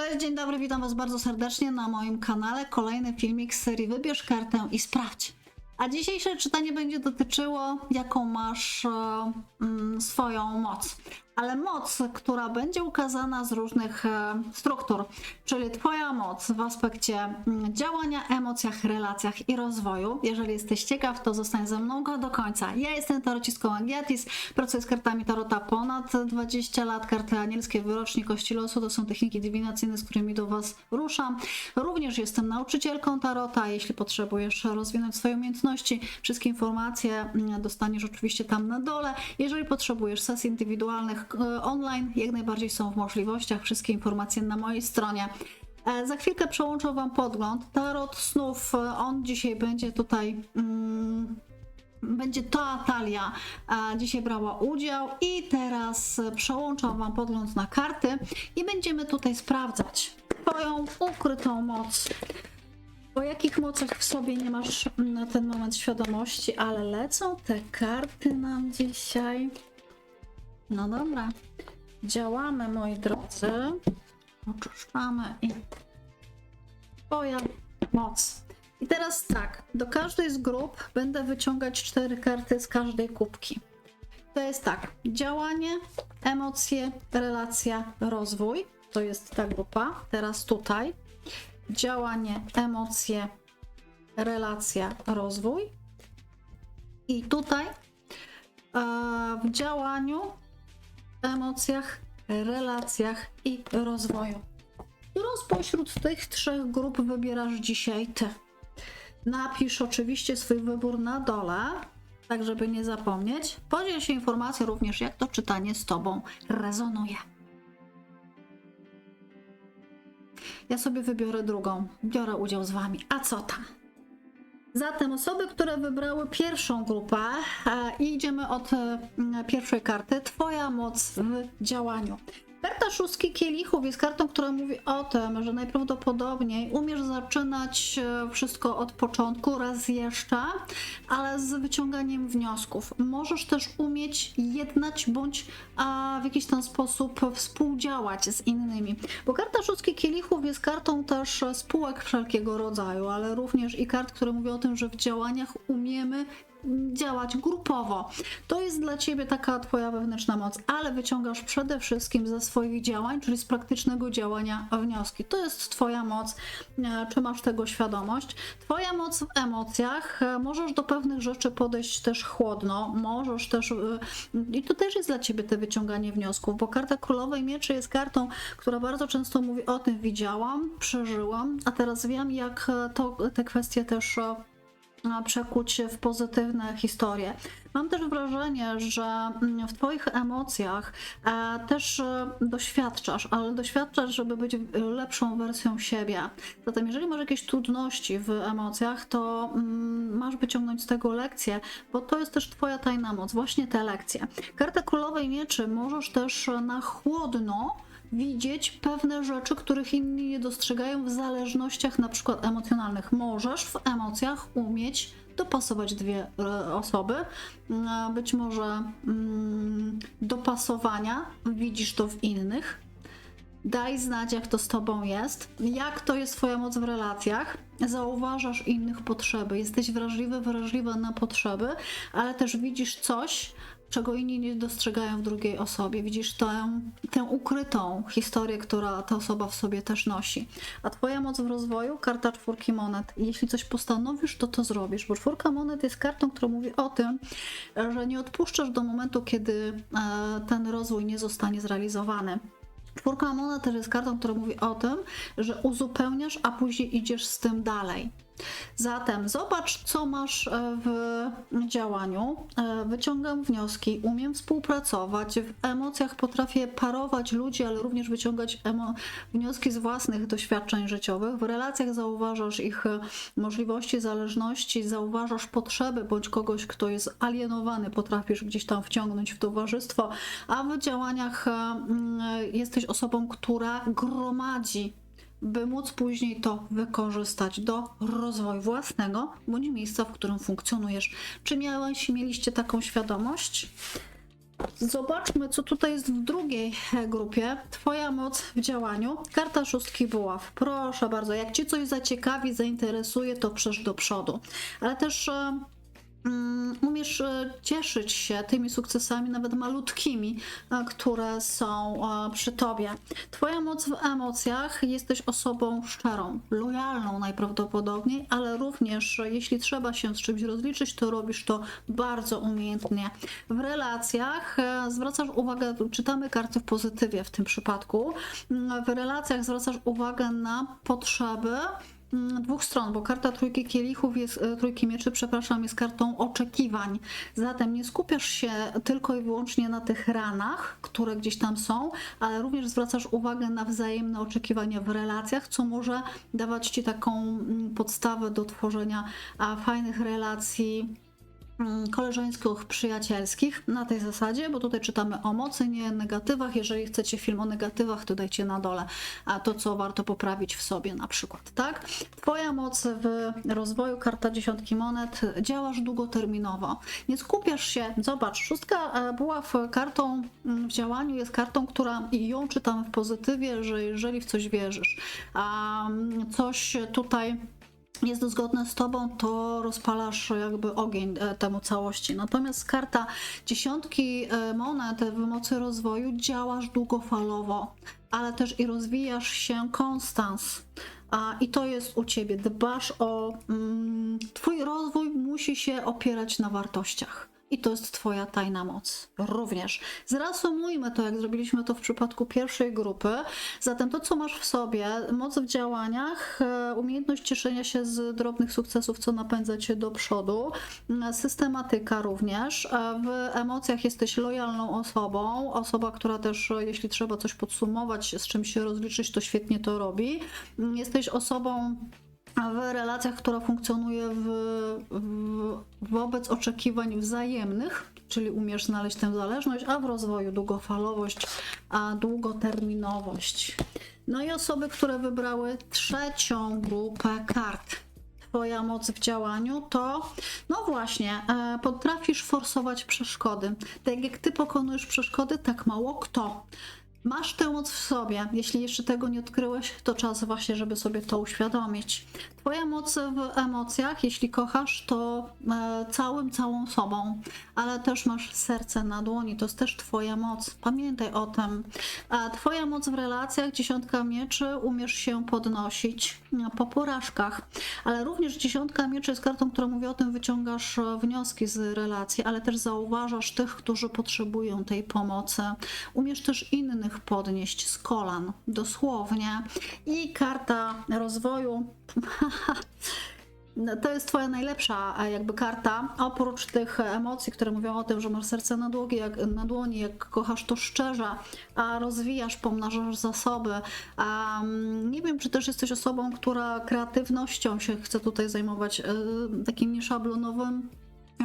Cześć, dzień dobry, witam Was bardzo serdecznie na moim kanale. Kolejny filmik z serii Wybierz kartę i sprawdź. A dzisiejsze czytanie będzie dotyczyło, jaką masz e, mm, swoją moc. Ale moc, która będzie ukazana z różnych e, struktur, czyli Twoja moc w aspekcie mm, działania, emocjach, relacjach i rozwoju. Jeżeli jesteś ciekaw, to zostań ze mną do końca. Ja jestem tarocistką Agiatis, pracuję z kartami Tarota ponad 20 lat. Karty anielskie, wyrocznie, kości losu to są techniki dywinacyjne, z którymi do Was ruszam. Również jestem nauczycielką Tarota. Jeśli potrzebujesz rozwinąć swoje umiejętności, wszystkie informacje mm, dostaniesz oczywiście tam na dole. Jeżeli potrzebujesz sesji indywidualnych e, online, jak najbardziej są w możliwościach. Wszystkie informacje na mojej stronie. E, Za chwilkę przełączę Wam podgląd. Tarot snów, e, on dzisiaj będzie tutaj. Mm, będzie to Talia a dzisiaj brała udział i teraz przełączam Wam podgląd na karty i będziemy tutaj sprawdzać Twoją ukrytą moc. O jakich mocach w sobie nie masz na ten moment świadomości, ale lecą te karty nam dzisiaj. No dobra, działamy moi drodzy. Oczyszczamy i Twoja moc. I teraz tak, do każdej z grup będę wyciągać cztery karty z każdej kubki. To jest tak, działanie, emocje, relacja, rozwój. To jest ta grupa. Teraz tutaj działanie, emocje, relacja, rozwój. I tutaj e, w działaniu, emocjach, relacjach i rozwoju. Którą spośród tych trzech grup wybierasz dzisiaj ty? Napisz oczywiście swój wybór na dole, tak żeby nie zapomnieć. Podziel się informacją również, jak to czytanie z Tobą rezonuje. Ja sobie wybiorę drugą, biorę udział z Wami. A co tam? Zatem osoby, które wybrały pierwszą grupę, e, i idziemy od e, pierwszej karty. Twoja moc w działaniu. Szóstki kielichów jest kartą, która mówi o tym, że najprawdopodobniej umiesz zaczynać e, wszystko od początku, raz jeszcze, ale z wyciąganiem wniosków. Możesz też umieć jednać bądź w jakiś tam sposób współdziałać z innymi. Bo karta szóstki kielichów jest kartą też spółek wszelkiego rodzaju, ale również i kart, które mówią o tym, że w działaniach umiemy działać grupowo. To jest dla ciebie taka twoja wewnętrzna moc, ale wyciągasz przede wszystkim ze swoich działań, czyli z praktycznego działania wnioski. To jest twoja moc, e, czy masz tego świadomość. Twoja moc w emocjach, e, możesz do pewnych rzeczy podejść też chłodno, możesz też, e, i to też jest dla ciebie te wyciąganie wniosków, bo karta królowej mieczy jest kartą, która bardzo często mówi o tym, widziałam, przeżyłam, a teraz wiem, jak to, te kwestie też e, przekuć w pozytywne historie. Mam też wrażenie, że mm, w Twoich emocjach e, też e, doświadczasz, ale doświadczasz, żeby być lepszą wersją siebie. Zatem, jeżeli masz jakieś trudności w emocjach, to mm, masz wyciągnąć z tego lekcję, bo to jest też Twoja tajna moc, właśnie te lekcje. Karta Królowej Mieczy możesz też na chłodno widzieć pewne rzeczy, których inni nie dostrzegają w zależnościach na przykład emocjonalnych. Możesz w emocjach umieć dopasować dwie e, osoby, Mm, być może mm, dopasowania, widzisz to w innych. Daj znać, jak to z tobą jest, jak to jest twoja moc w relacjach. Zauważasz innych potrzeby, jesteś wrażliwy, wrażliwa na potrzeby, ale też widzisz coś, czego inni nie dostrzegają w drugiej osobie. Widzisz tę, tę ukrytą historię, która ta osoba w sobie też nosi. A twoja moc w rozwoju, karta czwórki monet. Jeśli coś postanowisz, to to zrobisz, bo czwórka monet jest kartą, która mówi o tym, że nie odpuszczasz do momentu, kiedy e, ten rozwój nie zostanie zrealizowany. Czwórka monet też jest kartą, która mówi o tym, że uzupełniasz, a później idziesz z tym dalej. Zatem zobacz, co masz e, w działaniu. E, Wyciągam wnioski, umiem współpracować. W emocjach potrafię parować ludzi, ale również wyciągać wnioski z własnych doświadczeń życiowych. W relacjach zauważasz ich e, możliwości, zależności, zauważasz potrzeby bądź kogoś, kto jest alienowany, potrafisz gdzieś tam wciągnąć w towarzystwo, a w działaniach jesteś osobą, która gromadzi by móc później to wykorzystać do rozwoju własnego bądź miejsca, w którym funkcjonujesz. Czy miałeś, mieliście taką świadomość? Zobaczmy, co tutaj jest w drugiej e, grupie. Twoja moc w działaniu. Karta szóstki buław. Proszę bardzo, jak Cię coś zaciekawi, zainteresuje, to przesz do przodu. Ale też e, umiesz e, cieszyć się tymi sukcesami, nawet malutkimi, e, które są e, przy Tobie. Twoja moc w emocjach. Jesteś osobą szczerą, lojalną najprawdopodobniej, ale również jeśli trzeba się z czymś rozliczyć, to robisz to bardzo umiejętnie. W relacjach zwracasz uwagę, czytamy karty w pozytywie w tym przypadku, Mm, w relacjach zwracasz uwagę na potrzeby mm, dwóch stron, bo karta trójki kielichów jest, e, trójki mieczy, przepraszam, jest kartą oczekiwań. Zatem nie skupiasz się tylko i wyłącznie na tych ranach, które gdzieś tam są, ale również zwracasz uwagę na wzajemne oczekiwania w relacjach, co może dawać ci taką mm, podstawę do tworzenia fajnych relacji mm, koleżeńskich, przyjacielskich na tej zasadzie, bo tutaj czytamy o mocy, nie negatywach. Jeżeli chcecie film o negatywach, to dajcie na dole a to, co warto poprawić w sobie na przykład, tak? Twoja moc w rozwoju, karta dziesiątki monet, działasz długoterminowo. Nie skupiasz się, zobacz, szóstka e, była w kartą mm, w działaniu, jest kartą, która i ją czytamy w pozytywie, że jeżeli w coś wierzysz, a mm, coś tutaj jest zgodne z tobą, to rozpalasz jakby ogień e, temu całości. Natomiast karta dziesiątki e, monet w mocy rozwoju działasz długofalowo, ale też i rozwijasz się konstans. A, I to jest u ciebie. Dbasz o. Mm, twój rozwój musi się opierać na wartościach. I to jest Twoja tajna moc. Również. Zreasumujmy to, jak zrobiliśmy to w przypadku pierwszej grupy. Zatem to, co masz w sobie, moc w działaniach, e, umiejętność cieszenia się z drobnych sukcesów, co napędza Cię do przodu, systematyka również. W emocjach jesteś lojalną osobą, osoba, która też, e, jeśli trzeba coś podsumować, z czym się rozliczyć, to świetnie to robi. Jesteś osobą w relacjach, która funkcjonuje w, w, wobec oczekiwań wzajemnych, czyli umiesz znaleźć tę zależność, a w rozwoju długofalowość, a długoterminowość. No i osoby, które wybrały trzecią grupę kart. Twoja moc w działaniu to, no właśnie, e, potrafisz forsować przeszkody. Tak jak ty pokonujesz przeszkody, tak mało kto. Masz tę moc w sobie. Jeśli jeszcze tego nie odkryłeś, to czas właśnie, żeby sobie to uświadomić. Twoja moc w emocjach, jeśli kochasz, to e, całym, całą sobą, ale też masz serce na dłoni, to jest też Twoja moc. Pamiętaj o tym. Twoja moc w relacjach, dziesiątka mieczy, umiesz się podnosić e, po porażkach, ale również dziesiątka mieczy jest kartą, która mówi o tym, wyciągasz e, wnioski z relacji, ale też zauważasz tych, którzy potrzebują tej pomocy. Umiesz też innych podnieść z kolan, dosłownie. I karta rozwoju. To jest twoja najlepsza e, jakby karta, oprócz tych emocji, które mówią o tym, że masz serce na dłoni, jak, na dłoni, jak kochasz to szczerze, a rozwijasz, pomnażasz zasoby. Mm, nie wiem, czy też jesteś osobą, która kreatywnością się chce tutaj zajmować, e, takim nieszablonowym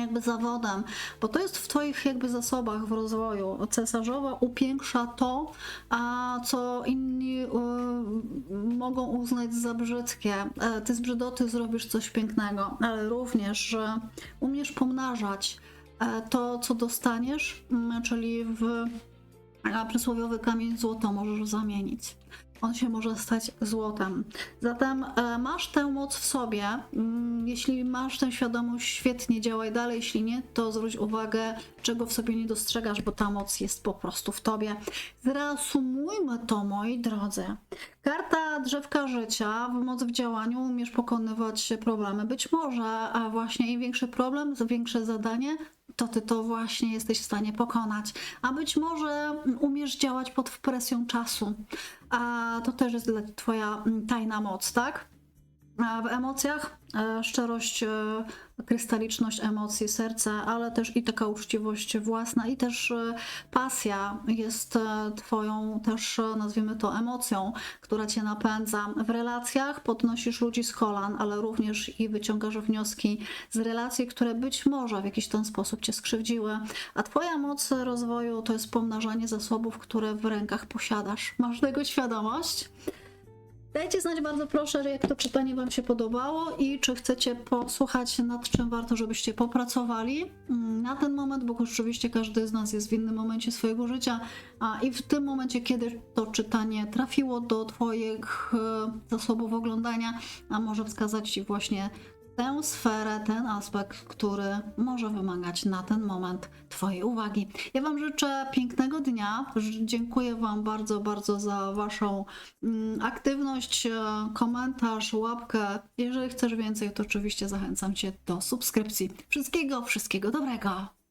jakby zawodem, bo to jest w Twoich jakby zasobach w rozwoju. Cesarzowa upiększa to, a co inni y, mogą uznać za brzydkie. E, Ty z brzydoty zrobisz coś pięknego, ale również, że umiesz pomnażać e, to, co dostaniesz, czyli w przysłowiowy kamień złoto możesz zamienić. On się może stać złotem. Zatem e, masz tę moc w sobie. Mm, Jeśli masz tę świadomość, świetnie działaj dalej. Jeśli nie, to zwróć uwagę, czego w sobie nie dostrzegasz, bo ta moc jest po prostu w tobie. Zreasumujmy to, moi drodzy. Karta drzewka życia, w moc w działaniu umiesz pokonywać problemy. Być może, a właśnie im większy problem, większe zadanie, to ty to właśnie jesteś w stanie pokonać. A być może umiesz działać pod presją czasu. A to też jest twoja mm, tajna moc, tak? W emocjach e, szczerość, e, krystaliczność emocji, serce, ale też i taka uczciwość własna i też e, pasja jest e, twoją też, e, nazwijmy to, emocją, która cię napędza. W relacjach podnosisz ludzi z kolan, ale również i wyciągasz wnioski z relacji, które być może w jakiś ten sposób cię skrzywdziły. A twoja moc rozwoju to jest pomnażanie zasobów, które w rękach posiadasz. Masz tego świadomość? Dajcie znać bardzo proszę, jak to czytanie Wam się podobało i czy chcecie posłuchać nad czym warto, żebyście popracowali mm, na ten moment, bo oczywiście każdy z nas jest w innym momencie swojego życia, a i w tym momencie, kiedy to czytanie trafiło do Twoich e, zasobów oglądania, a może wskazać Ci właśnie tę sferę, ten aspekt, który może wymagać na ten moment Twojej uwagi. Ja Wam życzę pięknego dnia. Dziękuję Wam bardzo, bardzo za Waszą mm, aktywność, e, komentarz, łapkę. Jeżeli chcesz więcej, to oczywiście zachęcam Cię do subskrypcji. Wszystkiego, wszystkiego dobrego.